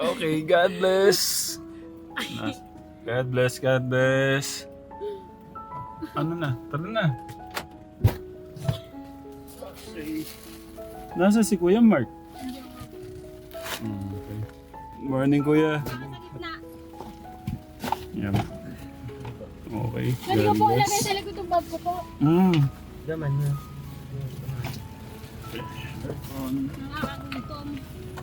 Okay, God bless. God bless, God bless. Ano na? Tara na. Okay. Nasa si Kuya Mark? Hmm, Okay. Morning, Kuya. Yan. Okay. Pwede ko God po ilagay bless. sa likod ng bag ko po. Mm. Daman mo. Nakakagutom.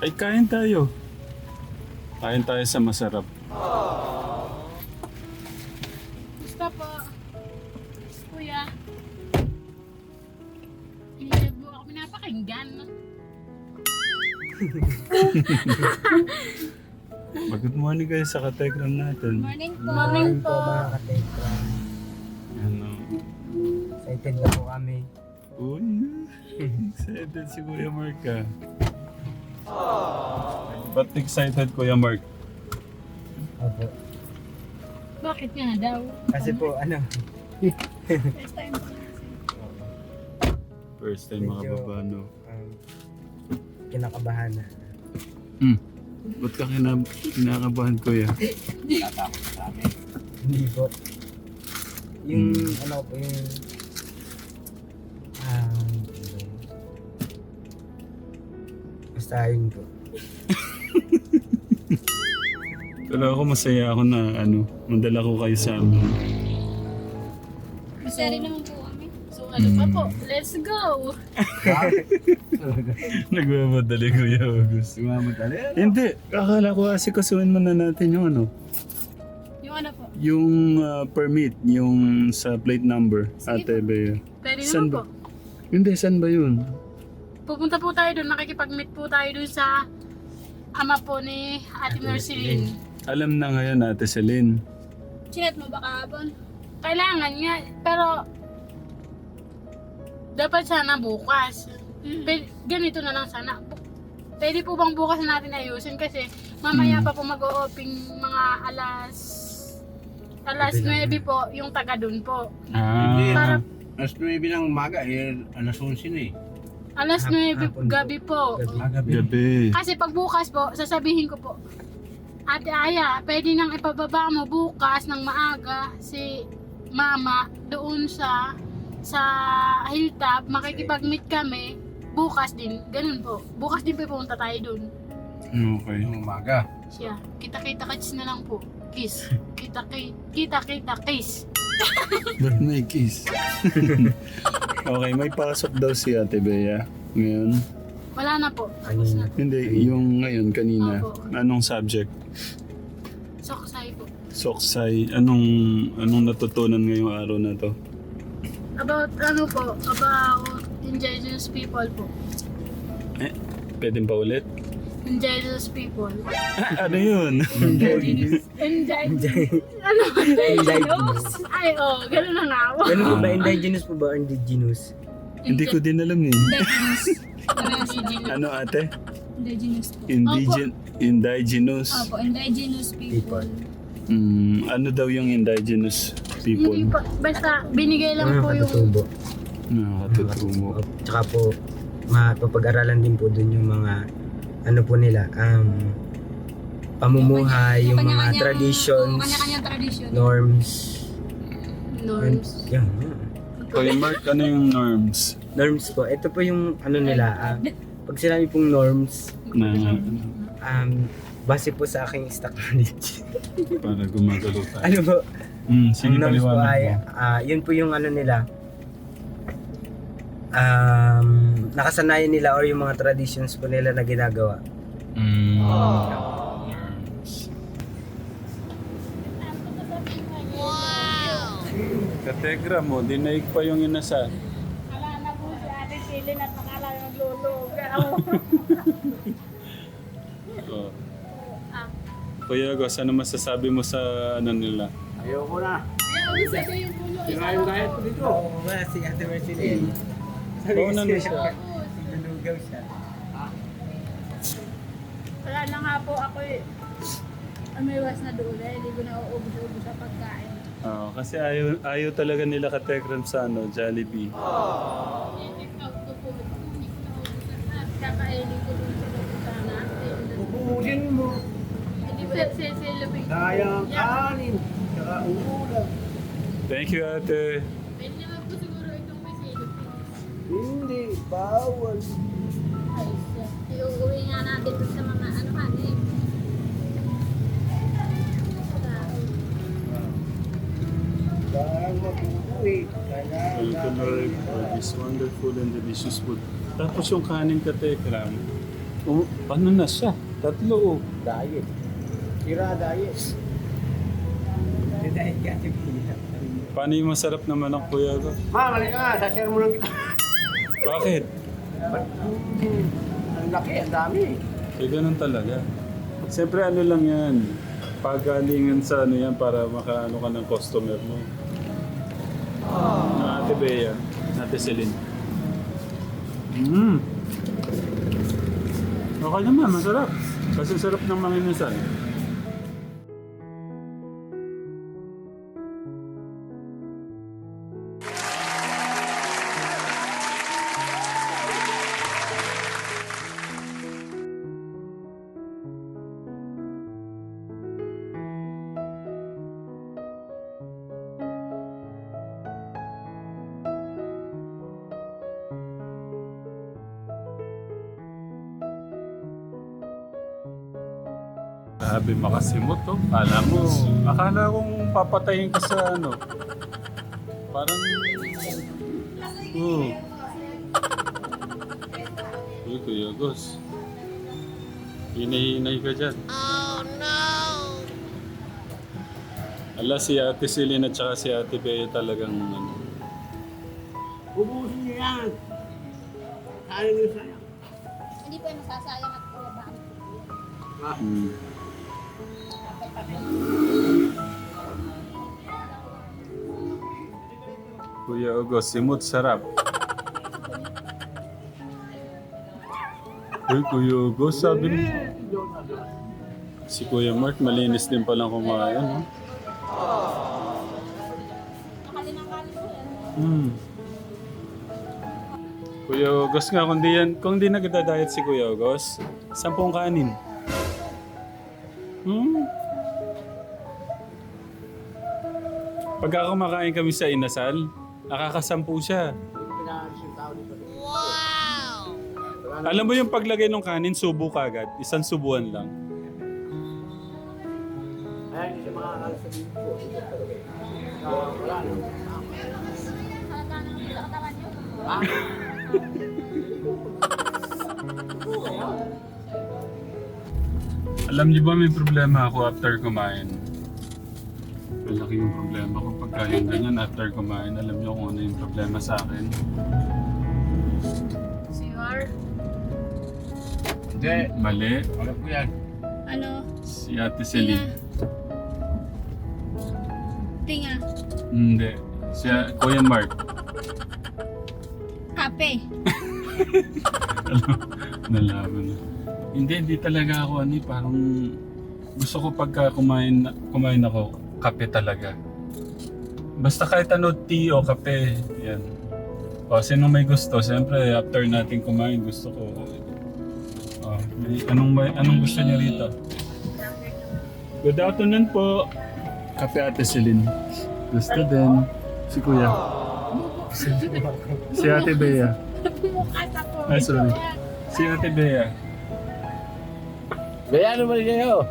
Ay, kain tayo. Kain tayo sa masarap. Gusto po. Kuya. Hindi ako pinapakinggan. Good morning kayo sa katekram natin. Morning po. Morning po. mga katekra. Ano? Excited na po kami. Uy, excited si Kuya Mark ah. Ba't excited Kuya Mark? Opo. Bakit nga daw? Kasi po, ano, First time po. First time Medyo- makababa, no? um, kinakabahan na. Hmm. Ba't ka kina kinakabahan, Kuya? Hindi po. Yung, Hmm. ano po, yung, um, basta yun po. Wala ako masaya ako na ano, mandala ko kayo sa amin. Masaya rin naman po kami. So ano pa po? Let's go! Nagmamadali, Kuya August. Sumamadali? Hindi, akala ko kasi kasuhin muna natin yung ano, Yung ano po? yung ah, permit, yung sa plate number, Ate Bea. Pwede Saan naman po. ba? Hindi, saan ba yun? Pupunta po tayo doon. Nakikipag-meet po tayo doon sa ama po ni Ate Merceline. Alam na ngayon, Ate Celine. Chinat mo ba kahapon? Kailangan nga, pero dapat sana bukas. Pe- ganito na lang sana. Bu- Pwede po bang bukas na natin ayusin kasi mamaya Mm. pa po mag-o-open mga alas alas Gabi 9 po yung taga doon po. Ah, Hindi, Para Alas 9 ng umaga, eh, alas 11 na eh. Alas Hap- 9 hapon po. gabi po. Gabi. Gabi. Kasi pag bukas po, sasabihin ko po, Ate Aya, pwede nang ipababa mo bukas ng maaga si Mama doon sa sa hilltop, makikipag-meet kami bukas din. Ganun po. Bukas din po pupunta tayo doon. Okay. Ng umaga. Siya, kita-kita kiss na lang po. Kiss. Kita kita kita kiss. Ba't may kiss? okay, may pasok daw si Ate Bea. Ngayon. Wala na po. Tapos na. Hindi, yung ngayon, kanina. Opo. Anong subject? Soksay po. Soksay. Anong, anong natutunan ngayong araw na to? About ano po, about indigenous people po. Eh, pwedeng pa ulit? Indigenous people. Ano yun? Indigenous. Indigenous. Ano? Indigenous? Ay, oh, ganun na nga ako. Ganun po ba? Indigenous po ba? Indigenous? Hindi ko din alam eh. Indigenous. Indigenous. Ano ate? Indigenous po. Indigen indigenous. Opo, indigenous people. Mm, ano daw yung indigenous people? Hindi pa, basta binigay lang po yung... katutubo. Nakakatutumo. Tsaka po, mapapag-aralan din po dun yung mga, ano po nila, um, pamumuhay, yung mga traditions, tradition. norms. Norms. Yan, yan. Kuya Mark, ano yung norms? Norms po. Ito po yung ano nila. ah, pag sinabi pong norms, Na um, base po sa aking stock knowledge. para gumagalaw tayo. ano po? Mm, sige, ang norms po ay, ah, yun po yung ano nila. Um, nakasanayan nila or yung mga traditions po nila na ginagawa. Mm, norms. Kategra mo, dinaig pa yung inasal. Ala na po si Ate Silin at nakala nagluluga. Oh. Kuya Gos, ano masasabi mo sa ano nila? Ayoko na. Ayaw sabihin yung isa. Kinain-kain ko dito. Oo ba, si Ate Mercedes. Oo, nandun siya. Sinugaw siya. Wala na nga po ako eh. Umiwas na doon eh. Hindi ko na uubos-ubos sa pagkain. Oo, kasi ayaw, ayaw talaga nila kategram sa ano, Jollibee. Out ko po. Hindi ko na na. Na. Mo. Lupin. Sayang kanin. Ulam. Thank you, ate. Hindi, bawal. Ay, sir. Iuwi nga natin dun sa mga ano ka eh. Kaya, Thank you, Lord, for this wonderful and delicious food. Tapos yung kanin ka, Tekram. Oh, ano na siya? Tatlo, oh. diet. Sira diet. Dahil kasi Paano yung masarap naman ang kuya ko? Ma, mali ka nga. Sashare mo lang kita. Bakit? Ba't, Ang laki, ang dami. Eh, ganun talaga. Siyempre, ano lang yan. Pagalingan sa ano yan para makaano ka ng customer mo. Na Ate Bea, Ate Celine. Mmm. Okay naman, masarap. Kasi sarap ng mga inasal. Sabi makasimot to. Alam mo, akala kong papatayin ka sa ano. Parang... Oh. Uy, Kuya Gus. Hinahinay ka dyan. Oh no! Ala, si Ate Celine at saka si Ate Bea talagang ano. Ubusin niyo yan. Sayang yung sayang. Hindi po yung masasayang at kuya ba? Hmm. Kuya Ogos, simot sarap. Uy, Kuya Ogos, sabi mo. Si Kuya Mark, malinis din palang kumain. No? Hmm. Kuya Ogos nga, kung di, yan, kung di nagda-diet si Kuya Ogos, sampung kanin. Pagka kumakain kami sa inasal, nakakasampu siya. Alam mo yung paglagay ng kanin, subo ka agad. Isang subuan lang. Ay, hindi siya makakalasabihin. Ah, wala na. Alam niyo ba may problema ako after kumain? Malaki yung problema ko pagka yung ganyan after kumain. Alam niyo kung ano yung problema sa akin. CR. Hindi. Mali. Alam ko yan. Ano? Si Ate Celine. Tinga. Hindi. Si Kuya Mark. Kape. Nalaman na. Hindi, hindi talaga ako ano eh, parang gusto ko pagka kumain, kumain ako, kape talaga. Basta kahit ano, tea o kape, yan. O, sino may gusto? Siyempre, after natin kumain, gusto ko. O, may, anong, may, anong gusto niya rito? Good afternoon po. Kape Ate Celine. Gusto din. Si Kuya. Si, si Ate Bea. Ay, sorry. Si Ate Bea. Kaya naman kayo.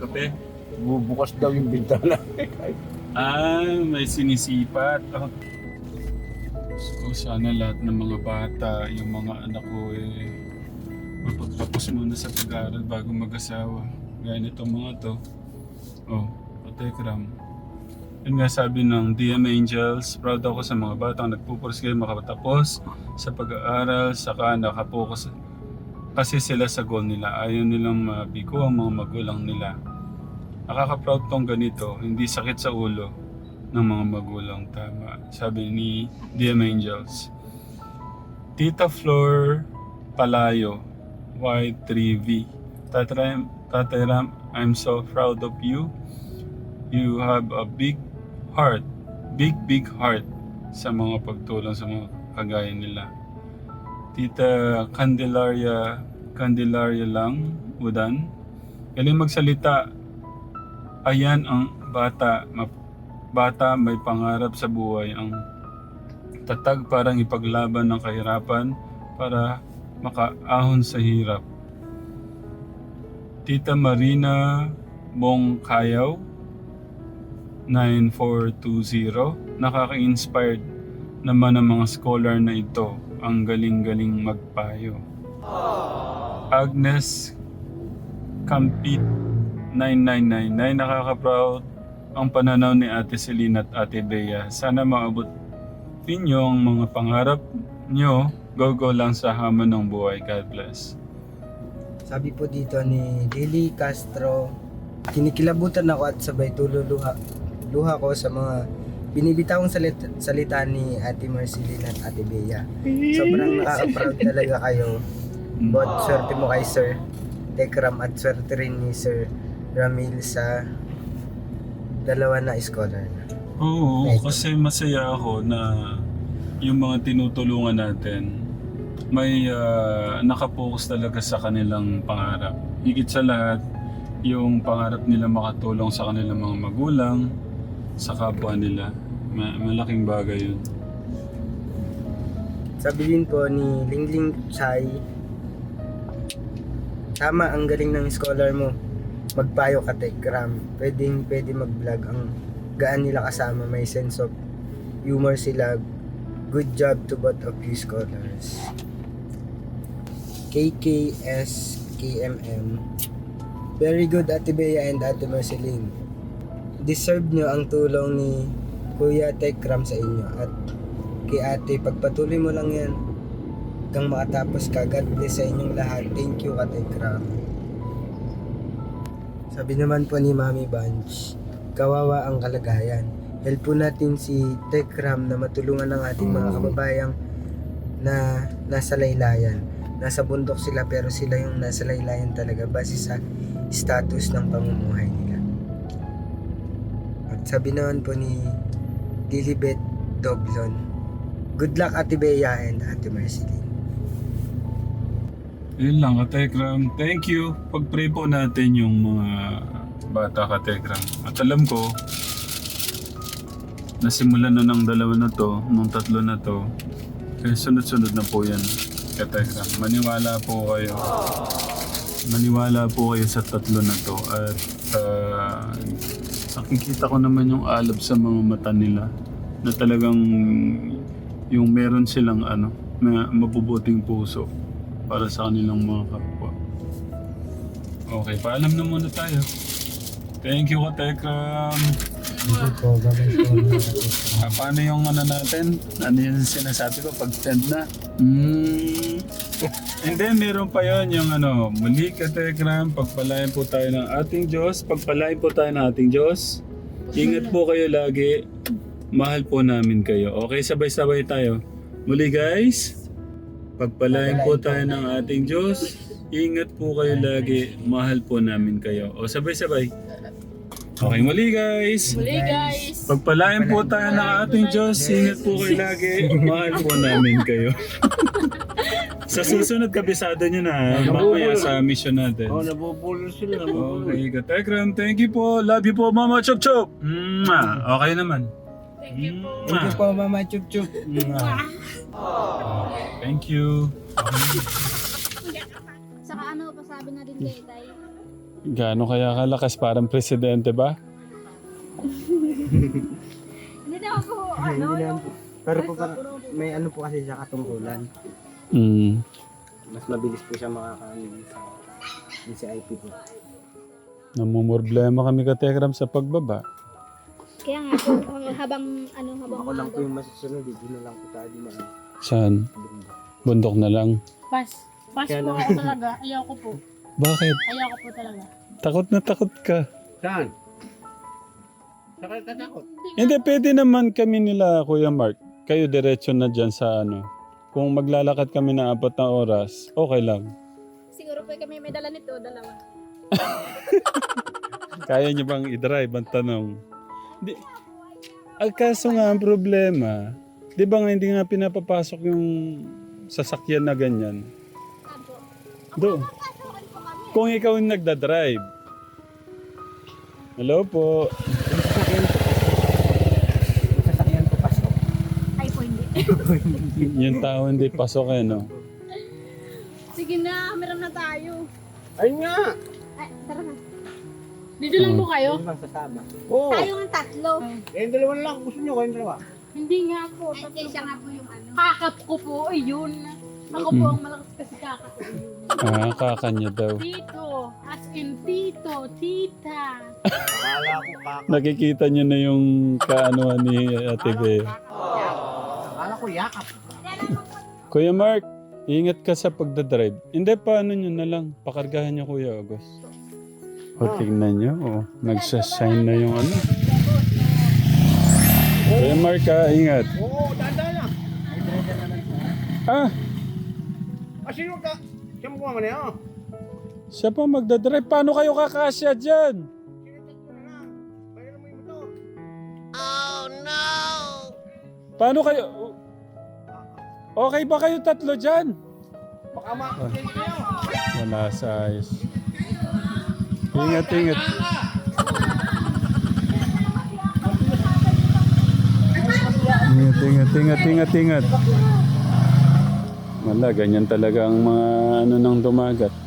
Kape? Bubukas daw yung bintana. Ah, may sinisipat. Oh. So, sana lahat ng mga bata, yung mga anak ko eh, mapagtapos muna sa pag-aaral bago mag-asawa. Gaya nitong mga to. Oh, Patekram. Yun nga sabi ng DM Angels, proud ako sa mga batang nagpupursige makatapos sa pag-aaral, saka nakapokus kasi sila sa goal nila. Ayaw nilang mabiko ang mga magulang nila. Nakaka-proud tong ganito, hindi sakit sa ulo ng mga magulang. Tama. Sabi ni DM Angels. Tita Flor Palayo, Y3V. Tatay, Tatay Ram, I'm so proud of you. You have a big heart, big big heart sa mga pagtulong sa mga kagaya nila. Tita Candelaria, Candelaria lang, Udan. Galing magsalita. Ayan ang bata. Bata may pangarap sa buhay. Ang tatag parang ipaglaban ng kahirapan para makaahon sa hirap. Tita Marina Bongkayaw 9420 Nakaka-inspired naman ang mga scholar na ito ang galing-galing magpayo. Agnes Campit 9999 Nakaka-proud ang pananaw ni Ate Selina at Ate Bea. Sana maabot ninyo ang mga pangarap nyo. Go-go lang sa hamon ng buhay. God bless. Sabi po dito ni Lily Castro, kinikilabutan ako at sabay tululuha luha ko sa mga binibitawang salita, salita ni Ate Marcelina at Ate Bea. Sobrang nakaka-proud talaga kayo. But swerte mo kay Sir Tekram at swerte rin ni Sir Ramil sa dalawa na scholar na. Oo, Right. kasi masaya ako na yung mga tinutulungan natin may ah, nakapokus talaga sa kanilang pangarap. Higit sa lahat, yung pangarap nila makatulong sa kanilang mga magulang, sa kapwa nila. Ma- malaking bagay yun. Sabi din po ni Lingling Chai, Tama, ang galing ng scholar mo. Magpayo ka, Tekram. Pwedeng, pwede mag-vlog. Ang gaan nila kasama. May sense of humor sila. Good job to both of you scholars. KKSKMM Very good Ate Bea and Ate Marceline. Deserve nyo ang tulong ni Kuya Tekram sa inyo at kay ate, pagpatuloy mo lang yan hanggang makatapos ka. God bless sa inyong lahat. Thank you, Ate Kram. Sabi naman po ni Mami Bunch, kawawa ang kalagayan. Help po natin si Tekram na matulungan ng ating mga kababayang na nasa laylayan. Nasa bundok sila pero sila yung nasa laylayan talaga base sa status ng pamumuhay nila. At sabi naman po ni Lilibet Doblon, Good luck Ate Bea and Ate Marceline. Yun lang, Katekram. Thank you. Pag-pray po natin yung mga bata, Katekram. At alam ko, nasimulan na ng dalawa na to, ng tatlo na to. Kaya sunod-sunod na po yan, Katekram. Maniwala po kayo. Maniwala po kayo sa tatlo na to. At uh, nakikita ko naman yung alab sa mga mata nila na talagang yung meron silang ano, na mabubuting puso para sa kanilang mga kapwa. Okay, paalam na muna tayo. Thank you, Katekram. Ah, paano yung ano natin? Ano yung sinasabi ko pag send na? Mm. And then meron pa yon yung ano, muli Katekram, pagpalain po tayo ng ating Diyos. Pagpalain po tayo ng ating Diyos. Ingat po kayo lagi. Mahal po namin kayo. Okay, sabay-sabay tayo. Muli guys, pagpalain po tayo ng ating Diyos. Ingat po kayo lagi. Mahal po namin kayo. O sabay-sabay. Okay, muli guys. Muli guys. Pagpalain po tayo ng ating Diyos. Ingat po kayo lagi. Mahal po namin kayo. sa susunod, kabisado nyo na. Mamaya sa mission natin. Oh, nabubulol sila. Okay, Katekram. Thank you po. Love you po, Mama Chop Chop. Okay naman. Thank you po. Thank you po Mama Chup Chup. Thank you. Saka ano, pasabi na din kay Tay. Gaano kaya kalakas parang presidente ba? Hindi naman po, ano, Hindi naman po. Pero po parang may ano po kasi siya katungkulan. Mm. Mas mabilis po siya makakaano sa DCIP po. Namumroblema kami Katekram sa pagbaba. Kaya nga po, habang, ano, habang Ako lang po yung masusunod. Hindi na lang po tayo di maano. Saan? Bundok na lang. Pas. Pas Kaya po lang- ako talaga. Ayaw ko po. Bakit? Ayaw ko po talaga. Takot na takot ka. Saan? Saan ka takot? Hindi, pwede naman kami nila, Kuya Mark. Kayo diretso na dyan sa ano. Kung maglalakad kami na apat na oras, okay lang. Siguro po kami may dala nito, dalawa. Kaya niyo bang i-drive? Ang tanong. Di, ang kaso nga ang problema, di ba nga hindi nga pinapapasok yung sasakyan na ganyan? Do. Kung ikaw yung nagda-drive, Hello po. Yung sasakyan ko pasok. Ay po hindi. Yung tao hindi pasok eh, no? Sige na, meron na tayo. Ayun nga. Dito lang po kayo? Yung bang sasama. Oo. Tayo ang tatlo. Kayong dalawa lang. Gusto nyo kayong dalawa. Hindi nga po. Ay, siya nga po yung ano. Kakap ko po, ayun. Ako po ang malakas kasi kakap ko. Ah, kakanya daw. Tito, as in tito, tita. Akala ko kaka. Nakikita niyo na yung kaanuhan ni Ate Bea. Akala ko yakap. Kuya Mark, ingat ka sa pagdadrive. Hindi, paano nyo na lang. Pakargahan niyo Kuya August. O, tingnan nyo. O, nagsashine na yung ano. Kuya Mark, ah, ingat. Oo, dahan lang. Ah, Ah, sino ka? Sino mo man yan? siya pa magdadrive. Paano kayo kakasya dyan? Na yung motor. Paano kayo... Okay ba kayo tatlo dyan? Baka kayo. Wala sa ayos. Ingat, ingat. Ingat, ingat, ingat, ingat, ingat. Wala, ganyan talaga ang mga ano nang dumagat.